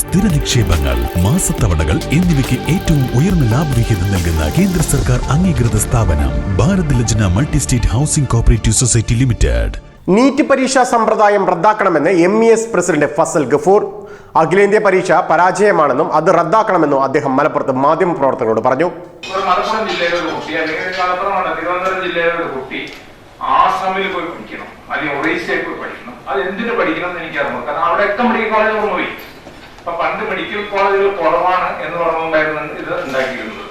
സ്ഥിര നിക്ഷേപങ്ങൾ മാസത്തവണകൾ എന്നിവയ്ക്ക് ഏറ്റവും ഉയർന്ന ലാഭവിഹിതം നൽകുന്ന കേന്ദ്ര സർക്കാർ അംഗീകൃത സ്ഥാപനം Bharat Lajna multi state housing cooperative society limited. NEET പരീക്ഷാ സമ്പ്രദായം റദ്ദാക്കണമെന്ന് M E S president Fazal Gafoor. അഖിലേന്ത്യാ പരീക്ഷ പരാജയമാണെന്നും അത് റദ്ദാക്കണമെന്നും അദ്ദേഹം മലപ്പുറത്ത് മാധ്യമപ്രവർത്തകരോട് പറഞ്ഞു. ഒരു മലപ്പുറം ജില്ലയിലെ ഒരു കുട്ടി അല്ലെങ്കിൽ മലപ്പുറമാണ് തിരുവനന്തപുരം ജില്ലയിലെ ഒരു കുട്ടി ആസാമിൽ പോയി പഠിക്കണം അല്ലെങ്കിൽ ഒറീസയിൽ പോയി പഠിക്കണം. അത് എന്തിനു പഠിക്കണം എന്ന് എനിക്ക് അറിയാം കാരണം അവിടെയൊക്കെ മെഡിക്കൽ കോളേജ് കൊണ്ടുപോയി അപ്പൊ പണ്ട് മെഡിക്കൽ കോളേജുകൾ കുറവാണ് എന്ന് പറഞ്ഞുകൊണ്ടായിരുന്നു ഇത് ഉണ്ടാക്കിയിരുന്നത്.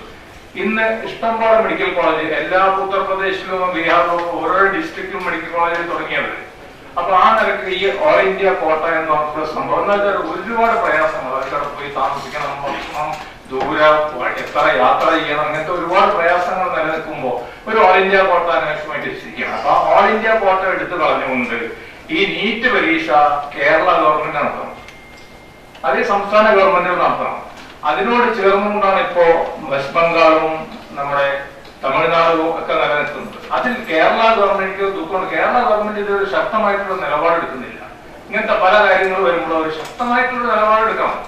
ഇന്ന് ഇഷ്ടംപോലെ മെഡിക്കൽ കോളേജ് എല്ലാ ഉത്തർപ്രദേശിലും ബീഹാറിലും ഓരോ ഡിസ്ട്രിക്റ്റിലും മെഡിക്കൽ കോളേജ് തുടങ്ങിയത് അപ്പൊ ആ നിലയ്ക്ക് ഈ ഓൾ ഇന്ത്യ കോട്ട എന്ന് പറഞ്ഞ സംഭവം എന്ന് വെച്ചാൽ ഒരുപാട് പ്രയാസങ്ങൾ. അതിൽ പോയി താമസിക്കണം ഭക്ഷണം ദൂര എത്ര യാത്ര ചെയ്യണം അങ്ങനത്തെ ഒരുപാട് പ്രയാസങ്ങൾ നിലനിൽക്കുമ്പോൾ ഒരു ഓൾ ഇന്ത്യ കോട്ട അന്വേഷണമായിട്ട് ഇരിക്കുകയാണ്. അപ്പൊ ഓൾ ഇന്ത്യ കോട്ട എടുത്തു കളഞ്ഞുകൊണ്ട് ഈ നീറ്റ് പരീക്ഷ കേരള ഗവൺമെന്റ് നടത്തണം. അത് സംസ്ഥാന ഗവൺമെന്റ് നടത്തണം. അതിനോട് ചേർന്നുകൊണ്ടാണ് ഇപ്പോ വെസ്റ്റ് ബംഗാളും നമ്മുടെ തമിഴ്നാടും ഒക്കെ നിലനിൽക്കുന്നത്. അതിൽ കേരള ഗവൺമെന്റ് ദുഃഖമുണ്ട്. കേരള ഗവൺമെന്റ് ഇതിൽ ഒരു ശക്തമായിട്ടുള്ള നിലപാടെടുക്കുന്നില്ല. ഇങ്ങനത്തെ പല കാര്യങ്ങളും വരുമ്പോൾ ഒരു ശക്തമായിട്ടുള്ള നിലപാടെടുക്കണം.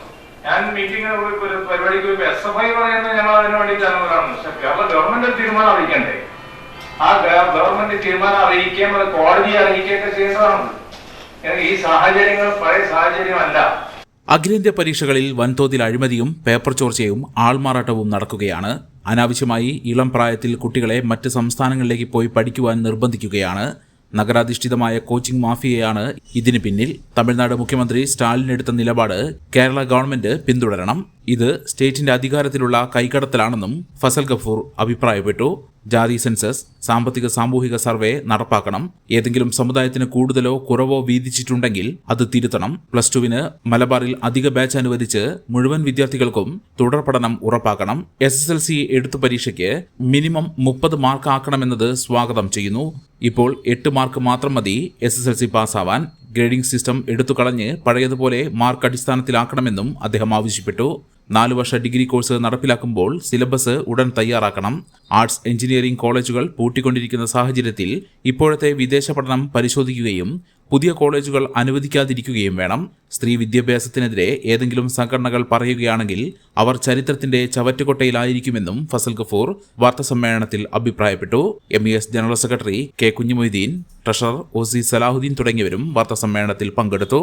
ഞാൻ മീറ്റിംഗ് ഒരു പരിപാടിക്ക് പോയപ്പോ എസ് എഫ് ഐ പറയുന്നത് ഞങ്ങൾ അതിനു വേണ്ടി ചാനലാണ് പക്ഷെ കേരള ഗവൺമെന്റ് തീരുമാനം അറിയിക്കണ്ടേ? ആ ഗവൺമെന്റ് തീരുമാനം അറിയിക്കുകയും അത് കോടതിയെ അറിയിക്കുകയൊക്കെ ചെയ്യേണ്ടതാണ് ഈ സാഹചര്യങ്ങൾ പഴയ സാഹചര്യമല്ല. അഖിലേന്ത്യാ പരീക്ഷകളിൽ വൻതോതിൽ അഴിമതിയും പേപ്പർ ചോർച്ചയും ആൾമാറാട്ടവും നടക്കുകയാണ്. അനാവശ്യമായി ഇളം പ്രായത്തിൽ കുട്ടികളെ മറ്റ് സംസ്ഥാനങ്ങളിലേക്ക് പോയി പഠിക്കുവാൻ നിർബന്ധിക്കുകയാണ്. നഗരാധിഷ്ഠിതമായ കോച്ചിംഗ് മാഫിയയാണ് ഇതിന് പിന്നിൽ. തമിഴ്നാട് മുഖ്യമന്ത്രി സ്റ്റാലിൻ എടുത്ത നിലപാട് കേരള ഗവൺമെന്റ് പിന്തുടരണം. ഇത് സ്റ്റേറ്റിന്റെ അധികാരത്തിലുള്ള കൈകടത്തലാണെന്നും ഫസൽ ഗഫൂർ അഭിപ്രായപ്പെട്ടു. ജാതി സെൻസസ് സാമ്പത്തിക സാമൂഹിക സർവേ നടപ്പാക്കണം. ഏതെങ്കിലും സമുദായത്തിന് കൂടുതലോ കുറവോ വീതിച്ചിട്ടുണ്ടെങ്കിൽ അത് തിരുത്തണം. പ്ലസ് ടുവിന് മലബാറിൽ അധിക ബാച്ച് അനുവദിച്ച് മുഴുവൻ വിദ്യാർത്ഥികൾക്കും തുടർ പഠനം ഉറപ്പാക്കണം. എസ് എസ് എൽ സി എഴുത്തു പരീക്ഷയ്ക്ക് മിനിമം മുപ്പത് മാർക്ക് ആക്കണമെന്നത് സ്വാഗതം ചെയ്യുന്നു. ഇപ്പോൾ എട്ട് മാർക്ക് മാത്രം മതി എസ് എസ് എൽ സി പാസ്സാവാൻ. ഗ്രേഡിംഗ് സിസ്റ്റം എടുത്തു കളഞ്ഞ് പഴയതുപോലെ മാർക്ക് അടിസ്ഥാനത്തിലാക്കണമെന്നും അദ്ദേഹം ആവശ്യപ്പെട്ടു. നാലു വർഷ ഡിഗ്രി കോഴ്സ് നടപ്പിലാക്കുമ്പോൾ സിലബസ് ഉടൻ തയ്യാറാക്കണം. ആർട്സ് എഞ്ചിനീയറിംഗ് കോളേജുകൾ പൂട്ടിക്കൊണ്ടിരിക്കുന്ന സാഹചര്യത്തിൽ ഇപ്പോഴത്തെ വിദേശ പഠനം പരിശോധിക്കുകയും പുതിയ കോളേജുകൾ അനുവദിക്കാതിരിക്കുകയും വേണം. സ്ത്രീ വിദ്യാഭ്യാസത്തിനെതിരെ ഏതെങ്കിലും സംഘടനകൾ പറയുകയാണെങ്കിൽ അവർ ചരിത്രത്തിന്റെ ചവറ്റുകൊട്ടയിലായിരിക്കുമെന്നും ഫസൽ ഗഫൂർ വാർത്താസമ്മേളനത്തിൽ അഭിപ്രായപ്പെട്ടു. M E S general secretary K Kunhimoideen treasurer O C Salahuddin തുടങ്ങിയവരും വാർത്താസമ്മേളനത്തിൽ പങ്കെടുത്തു.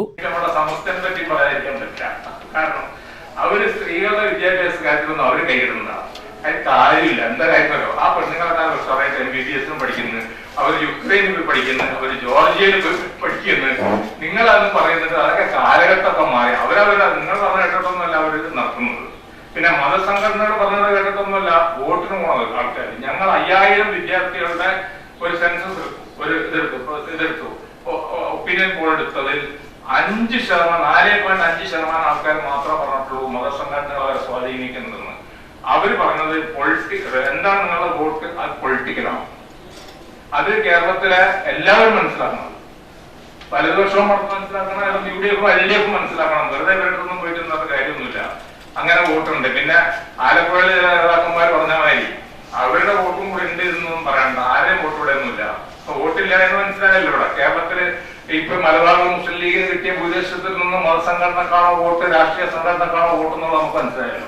കൈയിടുന്നതാണ് അതിന് കാര്യമില്ല എന്താ കാര്യമല്ലോ ആ പെണ്ണുങ്ങളൊക്കെ റെസ്റ്റോറന്റ് എം ബി ബി എസും പഠിക്കുന്നത് അവർ യുക്രൈനിൽ പോയി പഠിക്കുന്നത് അവർ ജോർജിയയിൽ പോയി പഠിക്കുന്നു. നിങ്ങളത് പറയുന്നത് അതൊക്കെ കാലഘട്ടമൊക്കെ മാറി. അവരവർ നിങ്ങൾ പറഞ്ഞ കേട്ടിട്ടൊന്നുമല്ല അവർ നടത്തുന്നത്. പിന്നെ മതസംഘടനകൾ പറഞ്ഞത് കേട്ടിട്ടൊന്നുമല്ല വോട്ടിന് പോണത് ആൾക്കാർ ഞങ്ങൾ അയ്യായിരം വിദ്യാർത്ഥികളുടെ ഒരു സെൻസസ് എടുക്കും ഒരു ഇതെടുത്തു. ഇതെടുത്തു. ഒപ്പീനിയൻ പോൾ എടുത്തതിൽ അഞ്ച് ശതമാനം നാല് പോയിന്റ് അഞ്ച് ശതമാനം ആൾക്കാർ മാത്രമേ പറഞ്ഞിട്ടുള്ളൂ മതസംഘടനകൾ അവരെ അവർ പറഞ്ഞത് പൊളിറ്റി എന്താണ് നിങ്ങളുടെ വോട്ട്? അത് പൊളിറ്റിക്കലാണ് അത് കേരളത്തിലെ എല്ലാവരും മനസ്സിലാക്കണം. വലതുപക്ഷവും മനസ്സിലാക്കണം U D F L D F മനസ്സിലാക്കണം. വെറുതെ ഇവരുടെ പോയിട്ട് നിന്നിട്ട് കാര്യമൊന്നുമില്ല. അങ്ങനെ വോട്ടുണ്ട്. പിന്നെ ആലപ്പുഴയിലെ നേതാക്കന്മാർ പറഞ്ഞ മാതിരി അവരുടെ വോട്ടും കൂടെ ഉണ്ട് എന്നൊന്നും പറയണ്ട ആരെയും വോട്ട് ഇവിടെ ഒന്നുമില്ല. വോട്ടില്ല എന്ന് മനസ്സിലായല്ലോ ഇവിടെ. കേരളത്തിൽ ഇപ്പൊ മലബാർ മുസ്ലിം ലീഗിന് കിട്ടിയ ഭൂരിപക്ഷത്തിൽ നിന്നും മതസംഘടനക്കാണോ വോട്ട് രാഷ്ട്രീയ സംഘടനക്കാണോ വോട്ട് എന്നുള്ളത് നമുക്ക് മനസ്സിലായല്ലോ.